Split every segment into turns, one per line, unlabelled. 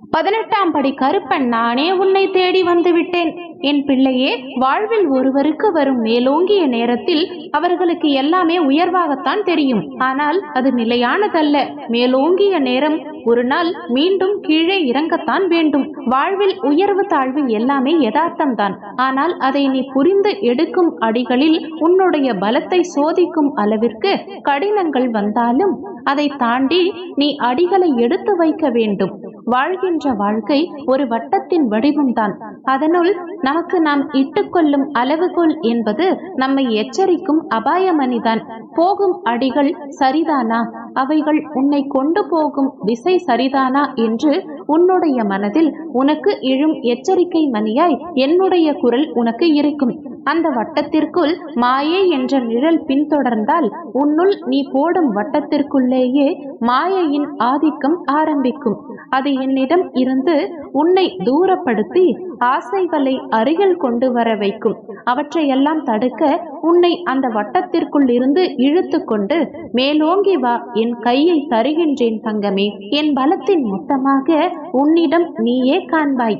பதினெட்டாம் படி கருப்பன் நானே உன்னை தேடி வந்துவிட்டேன் என் பிள்ளையே வாழ்வில் ஒருவருக்கு வரும் மேலோங்கிய நேரத்தில் அவர்களுக்கு எல்லாமே உயர்வாகத்தான் தெரியும். ஆனால் அது நிலையானதல்ல. மேலோங்கிய நேரம் ஒரு நாள் மீண்டும் கீழே இறங்கத்தான் வேண்டும். வாழ்வில் உயர்வு தாழ்வு எல்லாமே யதார்த்தம்தான். ஆனால் அதை நீ புரிந்து எடுக்கும் அடிகளில் உன்னுடைய பலத்தை சோதிக்கும் அளவிற்கு கடினங்கள் வந்தாலும் அதை தாண்டி நீ அடிகளை எடுத்து வைக்க வேண்டும். வாழ்கின்ற வாழ்க்கை ஒரு வட்டத்தின் வடிவம்தான். அதனுள் நமக்கு நாம் இட்டுக்கொள்ளும் அளவுகோல் என்பது நம்மை எச்சரிக்கும் அபாயமணிதான். போகும் அடிகள் சரிதானா? அவைகள் உன்னை கொண்டு போகும் திசை சரிதானா என்று உன்னுடைய மனதில் உனக்கு எழும் எச்சரிக்கை மணியாய் என்னுடைய குரல் உனக்கு இருக்கும். அந்த வட்டத்திற்குள் மாயை என்ற நிழல் பின்தொடர்ந்தால் உன்னுள் நீ போடும் வட்டத்திற்குள்ளேயே மாயையின் ஆதிக்கம் ஆரம்பிக்கும். அது என்னிடம் இருந்து உன்னை தூரப்படுத்தி ஆசைகளை அருகில் கொண்டு வர வைக்கும். அவற்றையெல்லாம் தடுக்க உன்னை அந்த வட்டத்திற்குள் இருந்து இழுத்து கொண்டு மேலோங்கி வா என் கையை தருகின்றேன் தங்கமே. என் பலத்தின் மொத்தமாக உன்னிடம் நீயே காண்பாய்.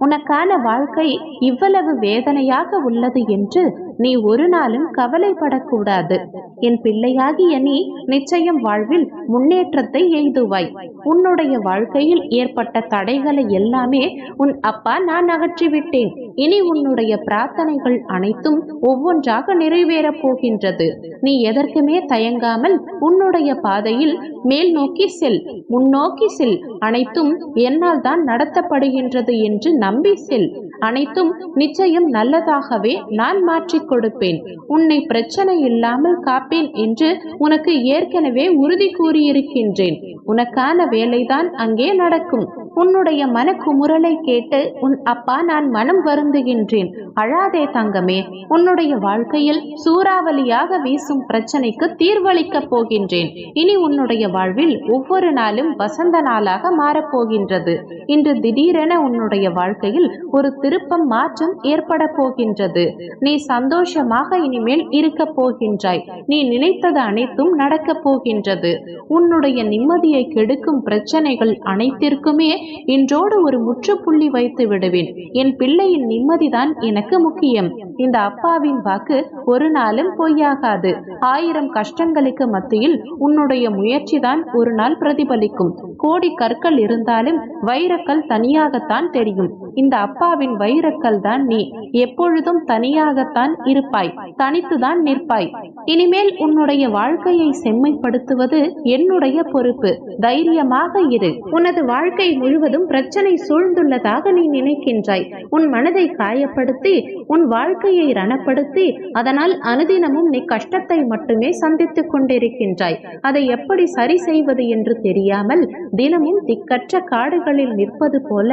உனக்கான வாழ்க்கை இவ்வளவு வேதனையாக உள்ளது என்று நீ ஒரு நாளும் கவலைப்படக்கூடாது. என் பிள்ளையாகிய நீ நிச்சயம் வாழ்வில் முன்னேற்றத்தை எய்துவாய். உன்னுடைய வாழ்க்கையில் ஏற்பட்ட தடைகளை எல்லாமே உன் அப்பா நான் அகற்றிவிட்டேன். இனி உன்னுடைய பிரார்த்தனைகள் அனைத்தும் ஒவ்வொன்றாக நிறைவேறப் போகின்றது. நீ எதற்குமே தயங்காமல் உன்னுடைய பாதையில் மேல் நோக்கி செல். முன்னோக்கி செல். அனைத்தும் என்னால் தான் நடத்தப்படுகின்றது என்று நம்பி செல். அனைத்தும் நிச்சயம் நல்லதாகவே நான் மாற்றிக் கொடுப்பேன். உன்னை பிரச்சனை இல்லாமல் காப்பேன் என்று உனக்கு ஏற்கனவே உறுதி கூறியிருக்கின்றேன். உனக்கான வேலைதான் அங்கே நடக்கும். உன்னுடைய மனக்குமுறலை கேட்டு உன் அப்பா நான் மனம் வருந்துகின்றேன். அழாதே தங்கமே உன்னுடைய வாழ்க்கையில் சூறாவளியாக வீசும் பிரச்சனைக்கு தீர்வளிக்கப் போகின்றேன். இனி உன்னுடைய வாழ்வில் ஒவ்வொரு நாளும் வசந்த நாளாக மாறப்போகின்றது. இன்று திடீரென உன்னுடைய வாழ்க்கையில் ஒரு திருப்பம் மாற்றம் ஏற்பட போகின்றது. நீ சந்தோஷமாக இனிமேல் இருக்க போகின்றாய். நீ நினைத்தது அனைத்தும் நடக்கப் போகின்றது. உன்னுடைய நிம்மதியை கெடுக்கும் பிரச்சனைகள் அனைத்திற்குமே இன்றோடு ஒரு முற்றுப்புள்ளி வைத்து விடுவேன். என் பிள்ளையின் நிம்மதிதான் எனக்கு முக்கியம். இந்த அப்பாவின் வாக்கு ஒரு நாளும் பொய்யாகாது. ஆயிரம் கஷ்டங்களுக்கு மத்தியில் உன்னுடைய முயற்சிதான் ஒரு நாள் பிரதிபலிக்கும். கோடி கற்கள் இருந்தாலும் வைரக்கல் தனியாகத்தான் தெரியும். இந்த அப்பாவின் வைரக்கல் தான் நீ. எப்பொழுதும் தனியாகத்தான் இருப்பாய். தனித்துதான் நிற்பாய். இனிமேல் உன்னுடைய வாழ்க்கையை செம்மைப்படுத்துவது என்னுடைய பொறுப்பு. தைரியமாக இரு. உனது வாழ்க்கை முழுவதும் பிரச்சனை சூழ்ந்துள்ளதாக நீ நினைக்கின்றாய். உன் மனதை காயப்படுத்தி உன் வாழ்க்கையை ரணப்படுத்தி அதனால் அனுதினமும் நீ கஷ்டத்தை மட்டுமே சந்தித்துக் கொண்டிருக்கின்றாய். அதை எப்படி சரி செய்வது என்று தெரியாமல் தினமும் திக்கற்ற காடுகளில் நிற்பது போல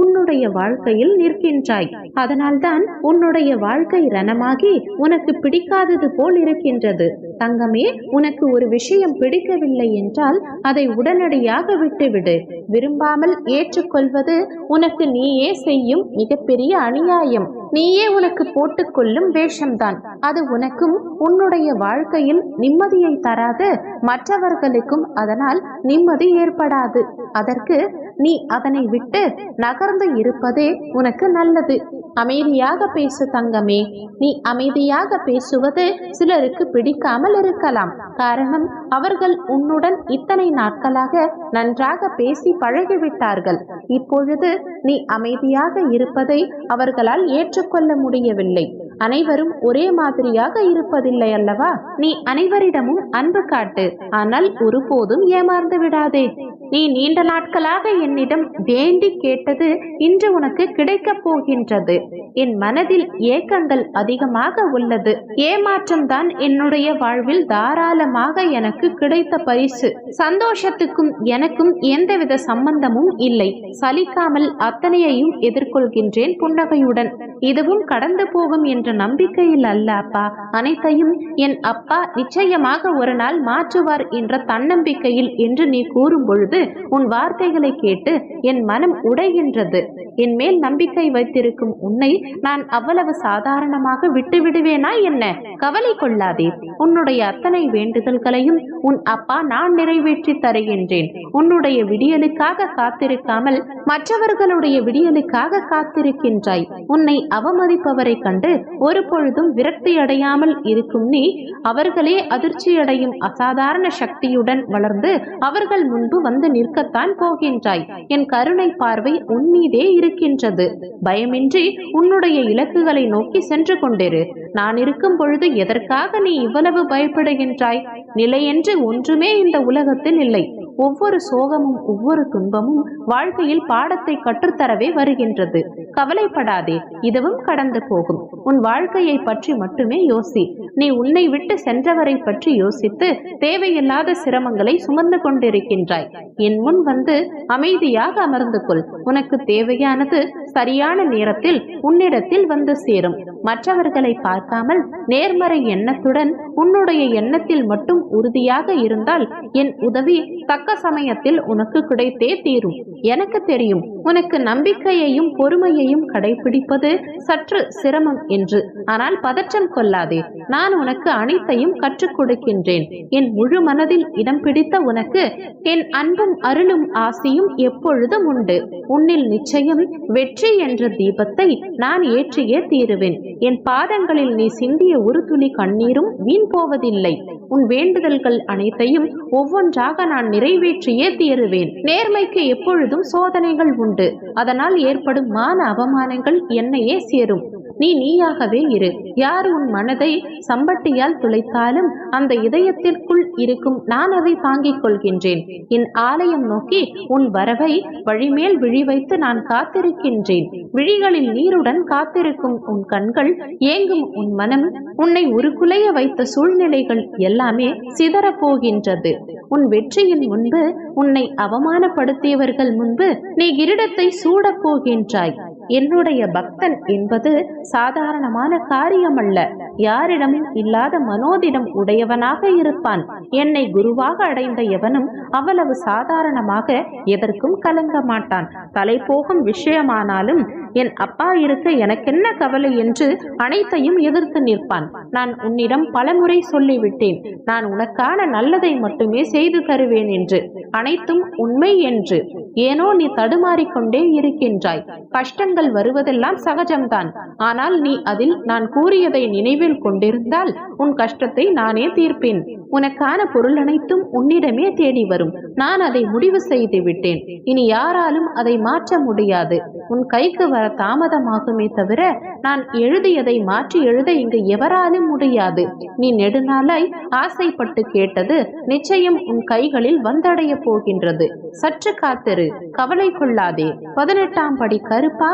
உன்னுடைய வாழ்க்கையில் நிற்கின்றாய். அதனால்தான் உன்னுடைய வாழ்க்கை ரணமாகி உனக்கு பிடிக்காதது போல் இருக்கின்றது. தங்கமே உனக்கு ஒரு விஷயம் பிடிக்கவில்லை என்றால் அதை உடனடியாக விட்டுவிடு. விரும்பாமல் ஏற்றுக்கொள்வது உனக்கு நீயே செய்யும் மிகப்பெரிய அநியாயம். நீயே உனக்கு போட்டுக்கொள்ளும் வேஷம்தான். அது உனக்கும் உன்னுடைய வாழ்க்கையில் நிம்மதியை தராது. மற்றவர்களுக்கும் அதனால் நிம்மதி ஏற்படாது. அதற்கு நீ அதனை விட்டு நகர்ந்து இருப்பதே உனக்கு நல்லது. அமைதியாக பேசு தங்கமே. நீ அமைதியாக பேசுவது சிலருக்கு பிடிக்காமல் இருக்கலாம். காரணம் அவர்கள் உன்னுடன் இத்தனை நாட்களாக நன்றாக பேசி பழகிவிட்டார்கள். இப்பொழுது நீ அமைதியாக இருப்பதை அவர்களால் ஏற்று ஏற்றுக்கொள்ள முடியவில்லை. அனைவரும் ஒரே மாதிரியாக இருப்பதில்லை அல்லவா? நீ அனைவரிடமும் அன்பு காட்டு. ஆனால் ஒருபோதும் ஏமாந்து விடாதே. நீ நீண்ட நாட்களாக என்னிடம் வேண்டி கேட்டது இன்று உனக்கு கிடைக்கப் போகின்றது. என் மனதில் ஏக்கங்கள் அதிகமாக உள்ளது. ஏமாற்றம்தான் என்னுடைய வாழ்வில் தாராளமாக எனக்கு கிடைத்த பரிசு. சந்தோஷத்துக்கும் எனக்கும் எந்தவித சம்பந்தமும் இல்லை. சலிக்காமல் அத்தனையையும் எதிர்கொள்கின்றேன் புன்னகையுடன். இதுவும் கடந்து போகும் என்ற நம்பிக்கையில் அல்ல அப்பா. அனைத்தையும் என் அப்பா நிச்சயமாக ஒரு நாள் மாற்றுவார் என்ற தன்னம்பிக்கையில் என்று நீ கூறும் பொழுது உன் வார்த்தைகளை கேட்டு என் மனம் உடைகின்றது. என் மேல் நம்பிக்கை வைத்திருக்கும் உன்னை நான் அவ்வளவு சாதாரணமாக விட்டு விடுவேனா என்ன? கவலை கொள்ளாதே. உன்னுடைய அத்தனை வேண்டுதல்களையும் உன் அப்பா நான் நிறைவேற்றி தருகின்றேன். உன்னுடைய விடியலுக்காக காத்திருக்காமல் மற்றவர்களுடைய விடியலுக்காக காத்திருக்கின்றாய். உன்னை அவமதிப்பவரை கண்டு ஒரு பொழுதும் விரக்தி அடையாமல் இருக்கும் நீ அவர்களே அதிர்ச்சியடையும் அசாதாரண சக்தியுடன் வளர்ந்து அவர்கள் முன்பு வந்து நிற்கத்தான் போகின்றாய். என் கருணை பார்வை உன்மீதே இருக்கின்றது. பயமின்றி உன்னுடைய இலக்குகளை நோக்கி சென்று கொண்டிரு. நான் இருக்கும் பொழுது எதற்காக நீ இவ்வளவு பயப்படுகின்றாய்? நிலையென்று ஒன்றுமே இந்த உலகத்தில் இல்லை. ஒவ்வொரு சோகமும் ஒவ்வொரு துன்பமும் வாழ்க்கையில் பாடத்தை கற்றுத்தரவே வருகின்றது. கவலைப்படாதே இதுவும் கடந்து போகும். உன் வாழ்க்கையை பற்றி மட்டுமே யோசி. நீ உன்னை விட்டு சென்றவரை பற்றி யோசித்து தேவையில்லாத சிரமங்களை சுமந்து கொண்டிருக்கின்றாய். என் முன் வந்து அமைதியாக அமர்ந்து கொள். உனக்கு தேவையானது சரியான நேரத்தில் உன்னிடத்தில் வந்து சேரும். மற்றவர்களை பார்க்காமல் நேர்மறை எண்ணத்துடன் உன்னுடைய எண்ணத்தில் மட்டும் உறுதியாக இருந்தால் என் உதவி தக்க சமயத்தில் உனக்கு கிடைத்தே தீரும். எனக்கு தெரியும் உனக்கு நம்பிக்கையையும் பொறுமையையும் கடைபிடிப்பது சற்று சிரமம் என்று. ஆனால் பதற்றம் கொள்ளாதே நான் உனக்கு அனைத்தையும் கற்றுக் கொடுக்கின்றேன். என் முழு மனதில் இடம் பிடித்த உனக்கு என் அன்பும் அருளும் ஆசையும் எப்பொழுதும் உண்டு. உன்னில் நிச்சயம் வெற்றி என்ற தீபத்தை நான் ஏற்றியே தீருவேன். என் பாதங்களில் நீ சிந்திய ஒரு துளி கண்ணீரும் வீண் போவதில்லை. உன் வேண்டுதல்கள் அனைத்தையும் ஒவ்வொன்றாக நான் நிறைவேற்றியே தீருவேன். நேர்மைக்கு எப்பொழுதும் சோதனைகள் உண்டு. அதனால் ஏற்படும் மான அவமானங்கள் என்னையே சேரும். நீ நீயாகவே இரு. யார் உன் மனதை சம்பட்டியால் துளைத்தாலும் அந்த இதயத்திற்குள் இருக்கும் நான் அதை தாங்கிக் கொள்கின்றேன். என் ஆலயம் நோக்கி உன் வரவை வழிமேல் விழி வைத்து நான் காத்திருக்கின்றேன். விழிகளில் நீருடன் காத்திருக்கும் உன் கண்கள் ஏங்கும் உன் மனம் உன்னை உருக்குலைய வைத்த சூழ்நிலைகள் எல்லாமே சிதறப் போகின்றது உன் வெற்றியின் முன்பு உன்னை அவமானப்படுத்தியவர்கள் முன்பு நீ கிரீடத்தை சூடப் போகின்றாய். என்னுடைய பக்தன் என்பது சாதாரணமான காரியமல்ல. யாரிடமும் இல்லாத மனோதிடம் உடையவனாக இருப்பான். என்னை குருவாக அடைந்த எவனும் அவ்வளவு சாதாரணமாக எதற்கும் கலங்க மாட்டான். தலை போகும் விஷயமானாலும் என் அப்பா இருக்க எனக்கென்ன கவலை என்று அனைத்தையும் எதிர்த்து நிற்பான். நான் உன்னிடம் பலமுறை சொல்லிவிட்டேன். நான் உனக்கான நல்லதை மட்டுமே செய்து தருவேன் என்று. அனைத்தும் உண்மை என்று. ஏனோ நீ தடுமாறிக்கொண்டே இருக்கின்றாய். கஷ்டங்கள் வருவதெல்லாம் சகஜம்தான். ஆனால் நீ அதில் நான் கூறியதை நினைவில் கொண்டிருந்தால் உன் கஷ்டத்தை நானே தீர்ப்பேன். உனக்கான பொருள் அனைத்தும் உன்னிடமே தேடி வரும். நான் அதை முடிவு செய்து விட்டேன். இனி யாராலும் அதை மாற்ற முடியாது. உன் கைக்கு வர தாமதமாகுமே தவிர நான் எழுதியதை மாற்றி எழுத இங்கு எவராலும் முடியாது. நீ நெடுநாளாய் ஆசைப்பட்டு கேட்டது நிச்சயம் உன் கைகளில் வந்தடைய போகின்றது. சற்று காத்திரு. கவலை கொள்ளாதே. பதினெட்டாம் படி கருப்பா